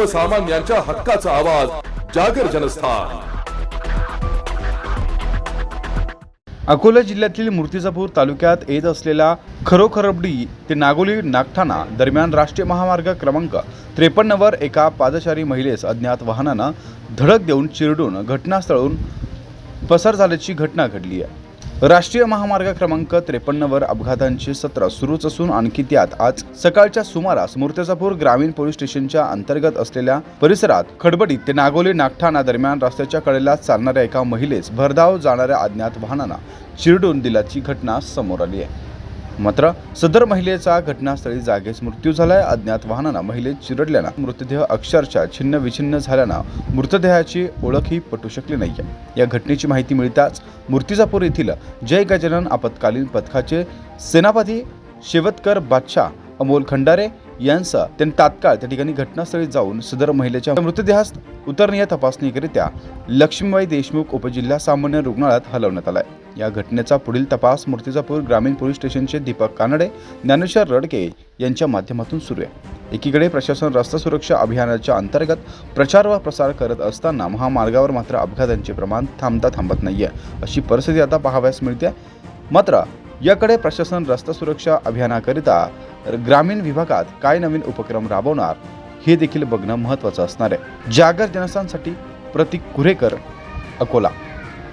सर्वसामान्यांच्या हक्काचा आवाज जागर जनस्थान. अकोला जिल्ह्यातील मूर्तिजापूर तालुक्यात येत असलेल्या खरोखरबडी ते नागोली नागठाणा दरम्यान राष्ट्रीय महामार्ग क्रमांक त्रेपन्नवर एका पादचारी महिलेस अज्ञात वाहनानं धडक देऊन चिरडून घटनास्थळून पसार झाल्याची घटना घडली आहे. राष्ट्रीय महामार्ग क्रमांक त्रेपन्नवर अपघातांचे सत्र सुरूच असून आणखी त्यात आज सकाळच्या सुमारास मूर्तिजापूर ग्रामीण पोलीस स्टेशनच्या अंतर्गत असलेल्या परिसरात खडबडीत ते नागोली नागठाणा दरम्यान रस्त्याच्या कडेला चालणाऱ्या एका महिलेस भरधाव जाणाऱ्या अज्ञात वाहनांना चिरडून दिल्याची घटना समोर आली आहे. मात्र सदर महिलेचा घटनास्थळी जागेच मृत्यू झालाय. अज्ञात वाहनानं महिलेत चिरडल्यानं मृतदेह अक्षरशः छिन्न विछिन्न झाल्यानं मृतदेहाची ओळखही पटू शकली नाही या घटनेची माहिती मिळताच मूर्तिजापूर येथील जय गजानन आपत्कालीन पथकाचे सेनापती शेवतकर बादशाह अमोल खंडारे यांचा त्यांनी तात्काळ त्या ठिकाणी घटनास्थळी जाऊन सदर महिलेच्या मृतदेहास उतरणीय तपासणीकरित्या लक्ष्मीबाई देशमुख उपजिल्हा सामान्य रुग्णालयात हलवण्यात आलाय. या घटनेचा पुढील तपास मूर्तिजापूर ग्रामीण पोलीस स्टेशनचे दीपक कानडे ज्ञानेश्वर रडके यांच्या माध्यमातून सुरू आहे. एकीकडे प्रशासन रस्ता सुरक्षा अभियानाच्या अंतर्गत प्रचार व प्रसार करत असताना महामार्गावर मात्र अपघातांचे प्रमाण थांबता थांबत नाहीये अशी परिस्थिती आता पाहावयास मिळते. मात्र याकडे प्रशासन रस्ता सुरक्षा अभियानाकरिता ग्रामीण विभागात काय नवीन उपक्रम राबवणार हे देखील बघणं महत्त्वाचं असणार आहे. जागर जनस्थांसाठी प्रतीक कुरेकर अकोला.